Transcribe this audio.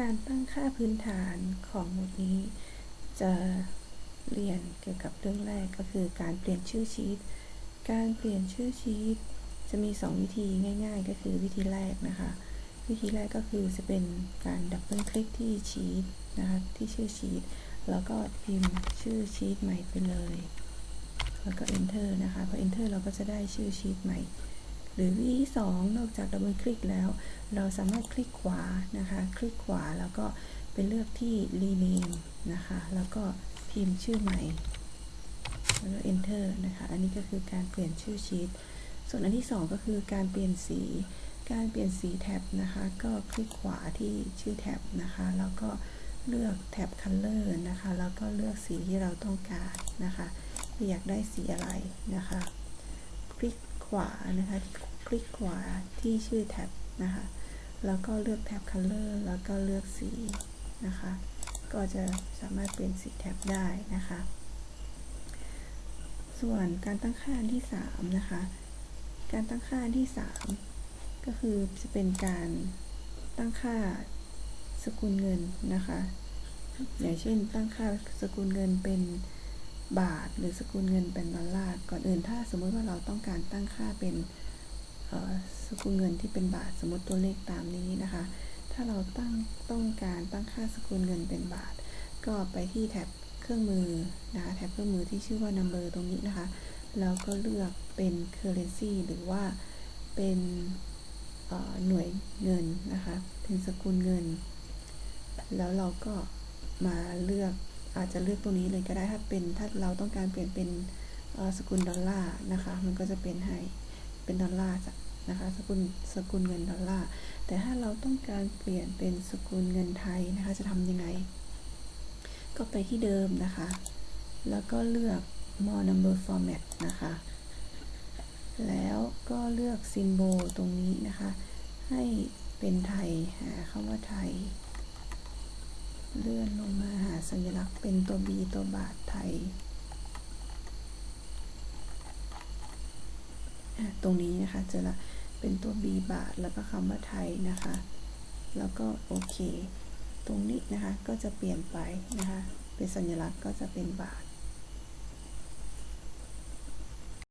การตั้งค่าพื้นฐานของหมวดนี้ จะเรียนเกี่ยวกับเรื่องแรกก็คือการเปลี่ยนชื่อชีตการเปลี่ยนชื่อชีตจะมี 2 วิธีง่าย ๆ ก็คือวิธีแรกนะคะ วิธีแรกก็คือจะเป็นการดับเบิลคลิกที่ชีตนะคะที่ชื่อชีตแล้วก็พิมพ์ชื่อชีตใหม่ไปเลย แล้วก็ enter นะคะพอ enter เราก็จะได้ชื่อชีตใหม่ หรือวิธีสองนอกจากดับเบิลคลิกแล้ว เราสามารถคลิกขวานะคะ คลิกขวาแล้วก็ไปเลือกที่ rename นะคะ แล้วก็พิมพ์ชื่อใหม่ แล้วก็ enter นะคะ อันนี้ก็คือการเปลี่ยนชื่อชีตส่วนอันที่สองก็คือการเปลี่ยนสี การเปลี่ยนสีแท็บนะคะ ก็คลิกขวาที่ชื่อแท็บนะคะ แล้วก็เลือกแท็บ color นะคะ แล้วก็เลือกสีที่เราต้องการนะคะ อยากได้สีอะไรนะคะ คลิก วานะคะคลิกขวาที่ชื่อแท็บนะคะแล้วก็เลือกแท็บ color แล้วก็เลือกสีนะคะ ก็จะสามารถเปลี่ยนสีแท็บได้นะคะ ส่วนการตั้งค่าที่ 3 นะคะ การตั้งค่าที่ 3 ก็คือจะเป็นการตั้งค่าสกุลเงินนะคะ อย่างเช่นตั้งค่าสกุลเงินเป็น บาท หรือสกุลเงินเป็นดอลลาร์ ก่อนอื่นถ้าสมมติว่าเราต้องการตั้งค่าเป็นสกุลเงินที่เป็นบาท สมมติตัวเลขตามนี้นะคะ ถ้าเราตั้งต้องการตั้งค่าสกุลเงินเป็นบาท ก็ไปที่แท็บเครื่องมือนะคะแท็บเครื่องมือที่ชื่อว่า number ตรงนี้นะคะ แล้วก็เลือกเป็น currency หรือว่าเป็นหน่วยเงินนะคะ เป็นสกุลเงิน แล้วเราก็มาเลือก อาจจะเลือกตัวนี้เลยก็ได้ถ้าเป็นถ้าเราต้องการเปลี่ยนเป็นสกุลดอลลาร์นะคะ มันก็จะเป็นให้เป็นดอลลาร์นะคะสกุลสกุลเงินดอลลาร์แต่ถ้าเราต้องการเปลี่ยนเป็นสกุลเงินไทยนะคะจะทำยังไง ก็ไปที่เดิมนะคะ แล้วก็เลือก more number format นะคะ แล้วก็เลือก symbol ตรงนี้นะคะ ให้เป็นไทยหาคำว่าไทย เลื่อนลงมาหาสัญลักษณ์เป็นตัว B ตัวบาทไทย ตรงนี้นะคะเจอละเป็นตัว B บาทแล้วก็คำว่าไทยนะคะ แล้วก็โอเค ตรงนี้นะคะก็จะเปลี่ยนไปนะคะ เป็นสัญลักษณ์ก็จะเป็นบาท